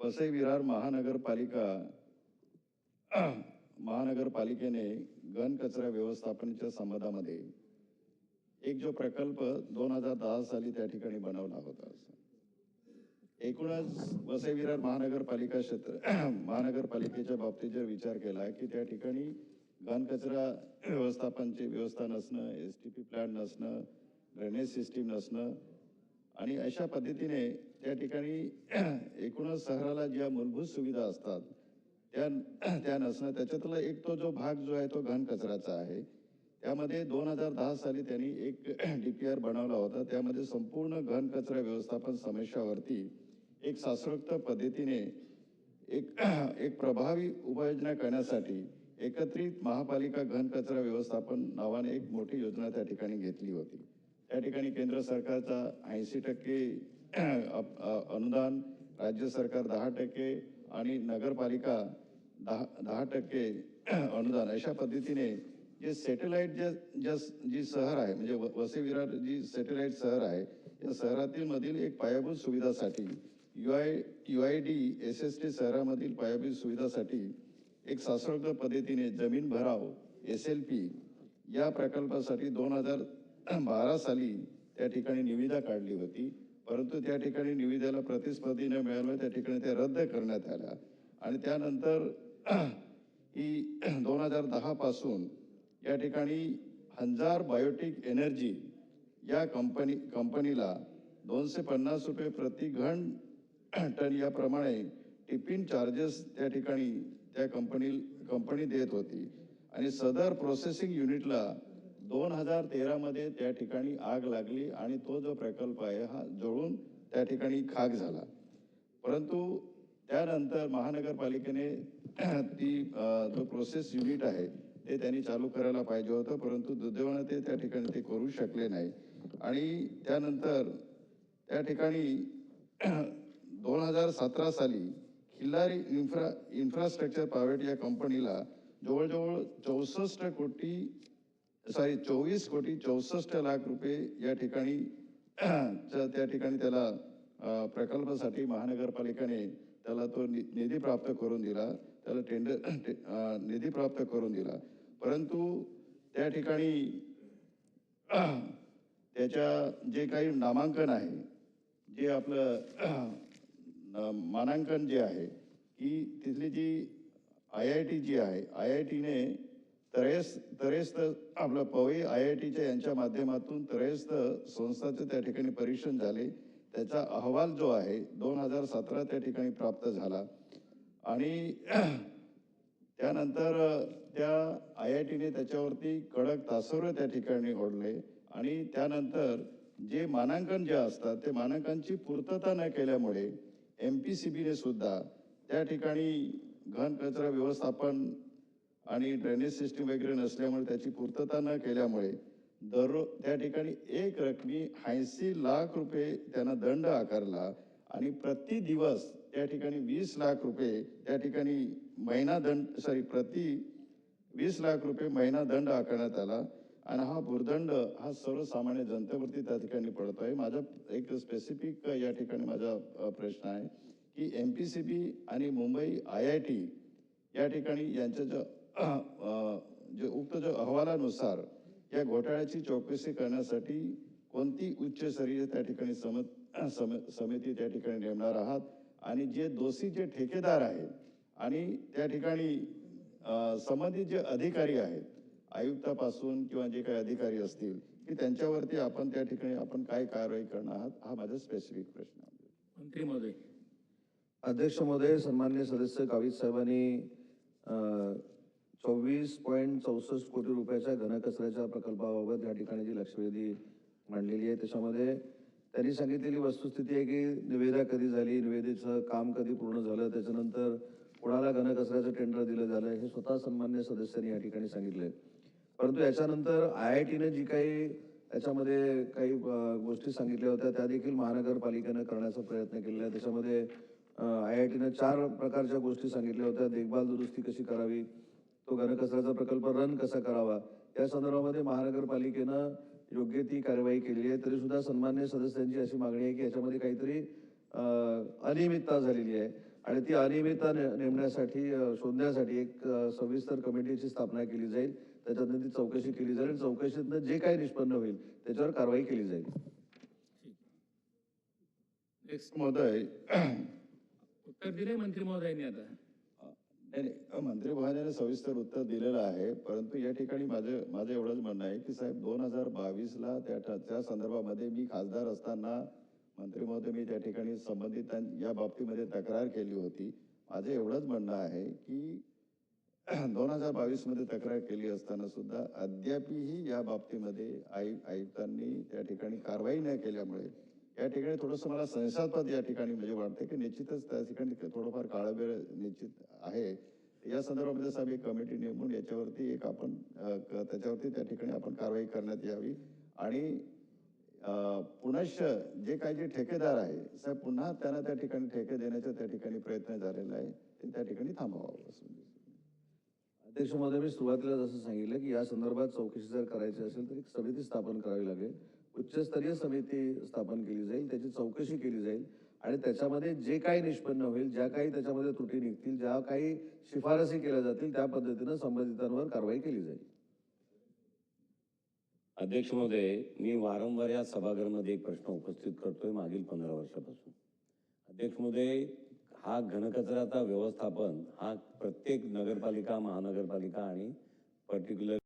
वसई विरार महानगरपालिका महानगरपालिकेने घन कचरा व्यवस्थापनाच्या संबंधामध्ये एक जो प्रकल्प दोन हजार दहा साली त्या ठिकाणी बनवला होता. एकूणच वसई विरार महानगरपालिका क्षेत्र महानगरपालिकेच्या बाबतीत जर विचार केला की त्या ठिकाणी घन कचरा व्यवस्थापनची व्यवस्था नसणं एस टी पी प्लॅन नसणं ड्रेनेज सिस्टीम नसणं आणि अशा पद्धतीने त्या ठिकाणी एकूणच शहराला ज्या मूलभूत सुविधा असतात त्या त्या नसणं त्याच्यातला एक तो जो भाग जो आहे तो घन कचऱ्याचा आहे. त्यामध्ये दोन हजार दहा साली त्यांनी एक डी पी आर बनवला होता. त्यामध्ये संपूर्ण घन कचरा व्यवस्थापन समस्यावरती एक शास्त्रोक्त पद्धतीने एक एक प्रभावी उपाययोजना करण्यासाठी एकत्रित महापालिका घन कचरा व्यवस्थापन नावाने एक मोठी योजना त्या ठिकाणी घेतली होती. त्या ठिकाणी केंद्र सरकारचा ऐंशी टक्के अनुदान राज्य सरकार दहा टक्के आणि नगरपालिका दहा दहा टक्के अनुदान. अशा पद्धतीने जे सॅटेलाईट ज्या ज्या जी शहर आहे म्हणजे व- वसई विरार जी सॅटेलाईट शहर आहे या शहरातील मधील एक पायाभूत सुविधासाठी U I U I D S S T शहरामधील पायाभूत सुविधासाठी एक शास्त्रोक्त पद्धतीने जमीन भराव एस एल पी या प्रकल्पासाठी दोन हजार बारा साली त्या ठिकाणी निविदा काढली होती. परंतु त्या ठिकाणी निविदेला प्रतिस्पर्धी न मिळाल्यामुळे त्या ठिकाणी त्या रद्द करण्यात आल्या. आणि त्यानंतर ही दोन हजार दहापासून या ठिकाणी हजार बायोटिक एनर्जी या कंपनी कंपनीला दोनशे पन्नास रुपये प्रति घन टन याप्रमाणे टिफिन चार्जेस त्या ठिकाणी त्या कंपनी कंपनी देत होती. आणि सदर प्रोसेसिंग युनिटला दोन हजार तेरामध्ये त्या ठिकाणी आग लागली आणि तो जो प्रकल्प आहे हा जळून त्या ठिकाणी खाक झाला. परंतु त्यानंतर महानगरपालिकेने ती जो प्रोसेस युनिट आहे ते त्यांनी चालू करायला पाहिजे होतं परंतु दुर्दैवानं ते त्या ठिकाणी ते करू शकले नाही. आणि त्यानंतर त्या ठिकाणी दोन हजार सतरा साली खिल्लारी इन्फ्रा इन्फ्रास्ट्रक्चर प्रायव्हेट या कंपनीला जवळजवळ चौसष्ट कोटी सॉरी चोवीस कोटी चौसष्ट लाख रुपये या ठिकाणी त्या ठिकाणी त्याला प्रकल्पासाठी महानगरपालिकेने त्याला तो नि- निधी प्राप्त करून दिला त्याला टेंडर निधी प्राप्त करून दिला. परंतु त्या ठिकाणी त्याच्या जे काही नामांकन आहे जे आपलं मानांकन जे आहे की तिथली जी आय आय टी जी आहे आय आय टीने त्रयस्थ त्रयस्थ आपलं पवई आय आय टीच्या यांच्या माध्यमातून त्रयस्थ संस्थाचं त्या ठिकाणी परीक्षण झाले. त्याचा अहवाल जो आहे दोन हजार सतरा त्या ठिकाणी प्राप्त झाला. आणि त्यानंतर त्या आय आय टीने त्याच्यावरती कडक तासवर त्या ठिकाणी ओढले. आणि त्यानंतर जे मानांकन जे असतात ते मानांकनची पूर्तता न केल्यामुळे एम पी सी बीने सुद्धा त्या ठिकाणी घन कचरा व्यवस्थापन आणि ड्रेनेज सिस्टीम वगैरे नसल्यामुळे त्याची पूर्तता न केल्यामुळे दररोज त्या ठिकाणी एक रकमी ऐंशी लाख रुपये त्यांना दंड आकारला आणि प्रति दिवस त्या ठिकाणी वीस लाख रुपये त्या ठिकाणी महिना दंड सॉरी प्रति वीस लाख रुपये महिना दंड आकारण्यात आला. आणि हा भूर्दंड हा सर्वसामान्य जनतेवरती त्या ठिकाणी पडतो आहे माझा एक स्पेसिफिक या ठिकाणी माझा प्रश्न आहे की एम पी सी बी आणि मुंबई आय आय टी या ठिकाणी यांच्या ज्या जे उक्त जो अहवालानुसार या घोटाळ्याची चौकशी करण्यासाठी कोणती उच्चस्तरीय त्या ठिकाणी सम सम- समिती त्या ठिकाणी नेमणार आहात? आणि जे दोषी जे ठेकेदार आहेत आणि त्या ठिकाणी संबंधित जे अधिकारी आहेत आयुक्तापासून किंवा जे काही अधिकारी असतील की त्यांच्यावरती आपण त्या ठिकाणी आपण काय कारवाई करणार आहात? हा माझा स्पेसिफिक प्रश्न आहे. मंत्री महोदय. अध्यक्ष महोदय सन्मान्य सदस्य गावित साहेबांनी चोवीस पॉईंट चौसष्ट कोटी रुपयाच्या घनकचऱ्याच्या प्रकल्पाबाबत या ठिकाणी जी लक्षवेधी मांडलेली आहे त्याच्यामध्ये त्यांनी सांगितलेली वस्तुस्थिती आहे की निवेदा कधी झाली निवेदेचं काम कधी पूर्ण झालं त्याच्यानंतर कोणाला घनकचऱ्याचं टेंडर दिलं झालं हे स्वतः सन्मान्य सदस्यांनी या ठिकाणी सांगितलंय. परंतु याच्यानंतर आय आय टीनं जी काही त्याच्यामध्ये काही गोष्टी सांगितल्या होत्या त्या देखील महानगरपालिकेनं करण्याचा प्रयत्न केलेला आहे. त्याच्यामध्ये आय आय टीनं चार प्रकारच्या गोष्टी सांगितल्या होत्या. देखभाल दुरुस्ती कशी करावी? तो घनकचऱ्याचा प्रकल्प रन कसा करावा? या संदर्भामध्ये महानगरपालिकेनं योग्य ती कार्यवाही केलेली आहे. तरी सुद्धा सन्मान्य सदस्यांची अशी मागणी आहे की याच्यामध्ये काहीतरी अनियमितता झालेली आहे. आणि ती अनियमितता नेमण्यासाठी शोधण्यासाठी एक सविस्तर कमिटीची स्थापना केली जाईल. त्याच्यातनं ती चौकशी केली जाईल. आणि चौकशीतनं जे काही निष्पन्न होईल त्याच्यावर कारवाई केली जाईल. नेक्स्ट महोदय. उत्तर दिले मंत्री महोदयांनी आता. नाही, मंत्री महोदयाने सविस्तर उत्तर दिलेलं आहे परंतु या ठिकाणी माझं माझं एवढंच म्हणणं आहे की साहेब दोन हजार बावीसला त्या त्या संदर्भामध्ये मी खासदार असताना मंत्री महोदय मी त्या ठिकाणी संबंधित या बाबतीमध्ये तक्रार केली होती. माझं एवढंच म्हणणं आहे की दोन हजार बावीसमध्ये तक्रार केली असताना सुद्धा अद्यापही या बाबतीमध्ये आयु आयुक्तांनी त्या ठिकाणी कारवाई न केल्यामुळे या ठिकाणी थोडंसं मला संशयास्पद या ठिकाणी म्हणजे वाटते की निश्चितच त्या ठिकाणी थोडंफार काळबेळ वेळ निश्चित आहे. या संदर्भामध्ये साहेब एक कमिटी नेमून याच्यावरती एक आपण त्याच्यावरती त्या ठिकाणी आपण कारवाई करण्यात यावी. आणि पुनश्च जे काही जे ठेकेदार आहे साहेब पुन्हा त्यांना त्या ठिकाणी ठेके देण्याचा त्या ठिकाणी प्रयत्न झालेला आहे. ते त्या ठिकाणी थांबवावं मी- अध्यक्ष महोदय मी सुरुवातीला जसं सांगितलं की या संदर्भात चौकशी जर करायची असेल तर एक समिती स्थापन करावी लागेल. उच्चस्तरीय समिती स्थापन केली जाईल त्याची चौकशी केली जाईल आणि त्याच्यामध्ये जे काही निष्पन्न होईल ज्या काही त्याच्यामध्ये त्रुटी निघतील ज्या काही शिफारसी केल्या जातील त्या पद्धतीनं संबंधितांवर कारवाई केली जाईल. अध्यक्ष महोदय मी वारंवार या सभागृहामध्ये एक प्रश्न उपस्थित करतोय मागील पंधरा वर्षापासून. अध्यक्ष महोदय हा घनकचऱ्याचा व्यवस्थापन हा प्रत्येक नगरपालिका महानगरपालिका आणि पर्टिक्युलर